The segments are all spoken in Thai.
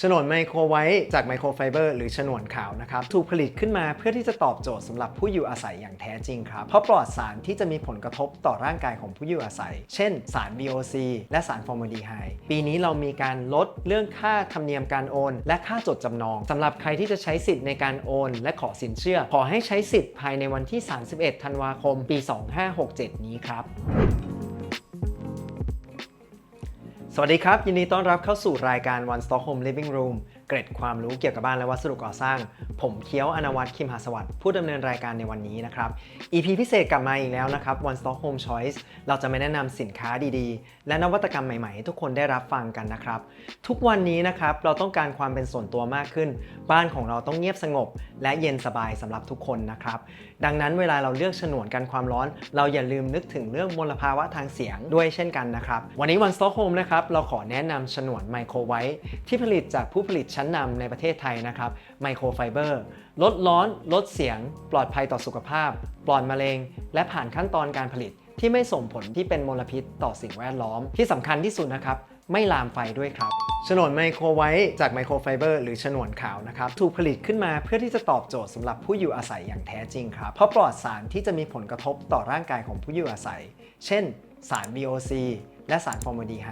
ฉนวนไมโครไวท์จากไมโครไฟเบอร์หรือฉนวนขาวนะครับถูกผลิตขึ้นมาเพื่อที่จะตอบโจทย์สำหรับผู้อยู่อาศัยอย่างแท้จริงครับ เพราะปลอดสารที่จะมีผลกระทบต่อร่างกายของผู้อยู่อาศัย เช่น สาร VOC และสารฟอร์มาลดีไฮด์ปีนี้เรามีการลดเรื่องค่าธรรมเนียมการโอน และค่าจดจำนองสำหรับใครที่จะใช้สิทธิ์ในการโอน และขอสินเชื่อ ขอให้ใช้สิทธิ์ภายในวันที่ 31 ธันวาคม ปี 2567 นี้ครับ วัสดีครับ ยินดีต้อนรับเข้าสู่รายการ One Stock Home Living Room เกร็ดความรู้เกี่ยวกับบ้านและวัสดุก่อสร้าง ผมเคี้ยวอนวัตคิมหาสวัสดิ์ผู้ดำเนินรายการในวันนี้นะครับ EP พิเศษกลับมาอีกแล้วนะครับ One Stock Home Choice เราจะมาแนะนำสินค้าดีๆ และนวัตกรรมใหม่ๆให้ทุกคนได้รับฟังกันนะครับ ทุกวันนี้นะครับเราต้องการความเป็นส่วนตัวมากขึ้น บ้านของเราต้องเงียบสงบ และเย็นสบายสำหรับทุกคนนะครับ ดังนั้นเวลาเราเลือกฉนวนกันความร้อน เราอย่าลืมนึกถึงเรื่องมลภาวะทางเสียงด้วยเช่นกันนะครับวันนี้ One Stock Home นะครับเราขอแนะนำฉนวนไมโครไวท์ที่ผลิตจากผู้ผลิตชั้นนำในประเทศไทยนะครับไมโครไฟเบอร์ลดร้อน ลดเสียง ปลอดภัยต่อสุขภาพ ปลอดมะเร็ง และผ่านขั้นตอนการผลิตที่ไม่ส่งผลที่เป็นมลพิษต่อสิ่งแวดล้อม ที่สำคัญที่สุดนะครับไม่ลามไฟด้วยครับฉนวนไมโครไวท์จากไมโครไฟเบอร์หรือฉนวนขาวนะครับถูกผลิตขึ้นมาเพื่อที่จะตอบโจทย์สำหรับผู้อยู่อาศัยอย่างแท้จริงครับเพราะปลอดสารที่จะมีผลกระทบต่อร่างกายของผู้อยู่อาศัย เช่น สาร VOC และสารฟอร์มาลดีไฮ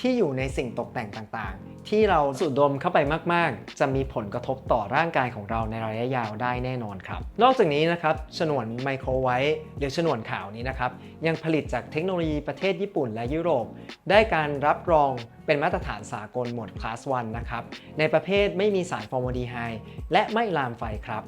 ที่อยู่ในสิ่งตกแต่งต่างๆ ที่เราสูดดมเข้าไปมากๆ จะมีผลกระทบต่อร่างกายของเราในระยะยาวได้แน่นอนครับ นอกจากนี้นะครับฉนวนไมโครไวท์หรือฉนวนขาวนี้นะครับยังผลิตจากเทคโนโลยีประเทศญี่ปุ่นและยุโรป ได้การรับรองเป็นมาตรฐานสากลหมวดคลาส 1 นะครับ ในประเภทไม่มีสารฟอร์มาลดีไฮด์และไม่ลามไฟครับ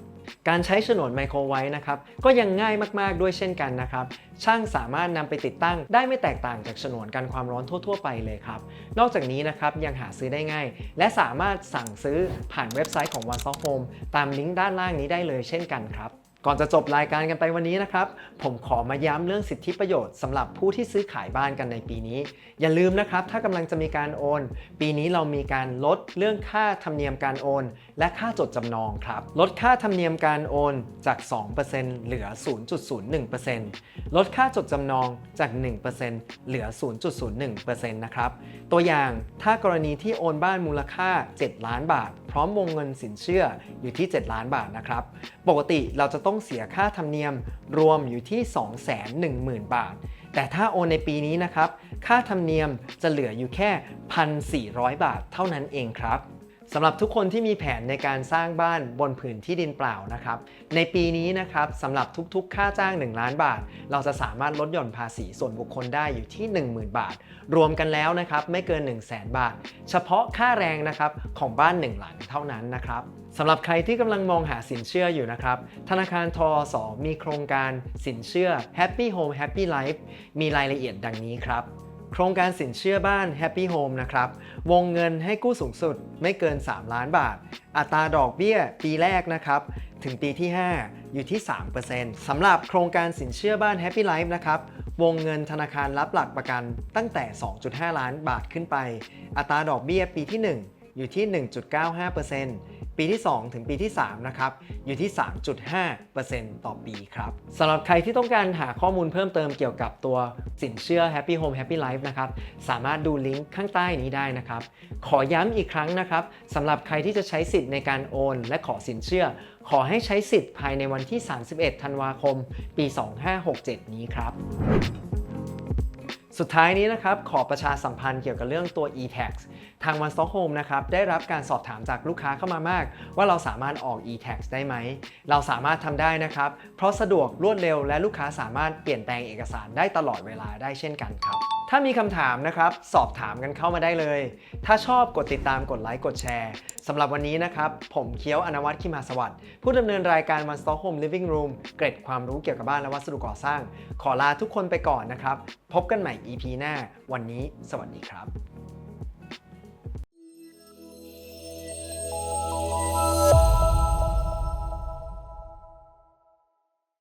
การใช้ฉนวนไมโครไวท์นะครับก็ยังง่ายมากๆด้วยเช่นกันนะครับ ช่างสามารถนำไปติดตั้งได้ไม่แตกต่างจากฉนวนกันความร้อนทั่ว ๆ ไปเลยครับนอกจากนี้นะครับยังหาซื้อได้ง่าย และสามารถสั่งซื้อผ่านเว็บไซต์ของ One Stop Home ตามลิงก์ด้านล่างนี้ได้เลยเช่นกันครับ ก่อนจะจบรายการกันไปวันนี้นะครับ ผมขอมาย้ำเรื่องสิทธิประโยชน์สำหรับผู้ที่ซื้อขายบ้านกันในปีนี้ อย่าลืมนะครับ ถ้ากำลังจะมีการโอน ปีนี้เรามีการลดเรื่องค่าธรรมเนียมการโอน และค่าจดจำนองครับ ลดค่าธรรมเนียมการโอนจาก 2%เหลือ 0.01%ลดค่าจดจำนองจาก 1%เหลือ 0.01%นะครับ ตัวอย่างถ้ากรณีที่โอนบ้านมูลค่า 7 ล้านบาท พร้อมวงเงินสินเชื่ออยู่ที่ 7 ล้านบาทนะครับ ปกติเราจะต้ององเสียค่าธรรมเนียมรวมอยู่ที่ 210,000 บาท แต่ถ้าโอนในปีนี้นะครับ ค่าธรรมเนียมจะเหลืออยู่แค่ 1,400 บาทเท่านั้นเองครับ สำหรับทุกคนที่มีแผนในการสร้างบ้านบนผืนที่ดินเปล่านะครับ ในปีนี้นะครับสำหรับทุกๆ ค่าจ้าง 1 ล้านบาท เราจะสามารถลดหย่อนภาษีส่วนบุคคลได้อยู่ที่ 10,000 บาท รวมกันแล้วนะครับไม่เกิน 1 0 0 0 0 0บาท เฉพาะค่าแรงนะครับของบ้าน 1 หลังเท่านั้นนะครับสำหรับใครที่กำลังมองหาสินเชื่ออยู่นะครับ ธนาคารทอสมีโครงการสินเชื่อ Happy Home Happy Life มีรายละเอียดดังนี้ครับ โครงการสินเชื่อบ้าน Happy Home นะครับ วงเงินให้กู้สูงสุดไม่เกิน 3 ล้านบาท อัตราดอกเบี้ยปีแรกนะครับ ถึงปีที่ 5 อยู่ที่ 3%สำหรับโครงการสินเชื่อบ้าน Happy Life นะครับ วงเงินธนาคารรับหลักประกันตั้งแต่ 2.5 ล้านบาทขึ้นไป อัตราดอกเบี้ยปีที่ 1 อยู่ที่ 1.95%ปีที่ 2 ถึงปีที่ 3 นะครับ อยู่ที่ 3.5%ต่อปีครับสำหรับใครที่ต้องการหาข้อมูลเพิ่มเติมเกี่ยวกับตัวสินเชื่อ Happy Home Happy Life นะครับ สามารถดูลิงก์ข้างใต้นี้ได้นะครับ ขอย้ำอีกครั้งนะครับสำหรับใครที่จะใช้สิทธิ์ในการโอน และขอสินเชื่อ ขอให้ใช้สิทธิ์ภายในวันที่ 31 ธันวาคม ปี 2567 นี้ครับ สุดท้ายนี้นะครับขอประชาสัมพันธ์เกี่ยวกับเรื่องตัว e-tax ทาง One Stop Home นะครับได้รับการสอบถามจากลูกค้าเข้ามามาก ว่าเราสามารถออก e-tax ได้ไหม เราสามารถทำได้นะครับ เพราะสะดวกรวดเร็วและลูกค้าสามารถเปลี่ยนแปลงเอกสารได้ตลอดเวลาได้เช่นกันครับ ถ้ามีคำถามนะครับ สอบถามกันเข้ามาได้เลย ถ้าชอบกดติดตามกดไลค์กดแชร์สำหรับวันนี้นะครับ ผมเคี้ยวอนวัตคิมหาสวัสดิ์ผู้ดำเนินรายการ One Stop Home Living Room เกร็ดความรู้เกี่ยวกับบ้านและวัสดุก่อสร้าง ขอลาทุกคนไปก่อนนะครับ พบกันใหม่ EP หน้า วันนี้ สวัสดีครับ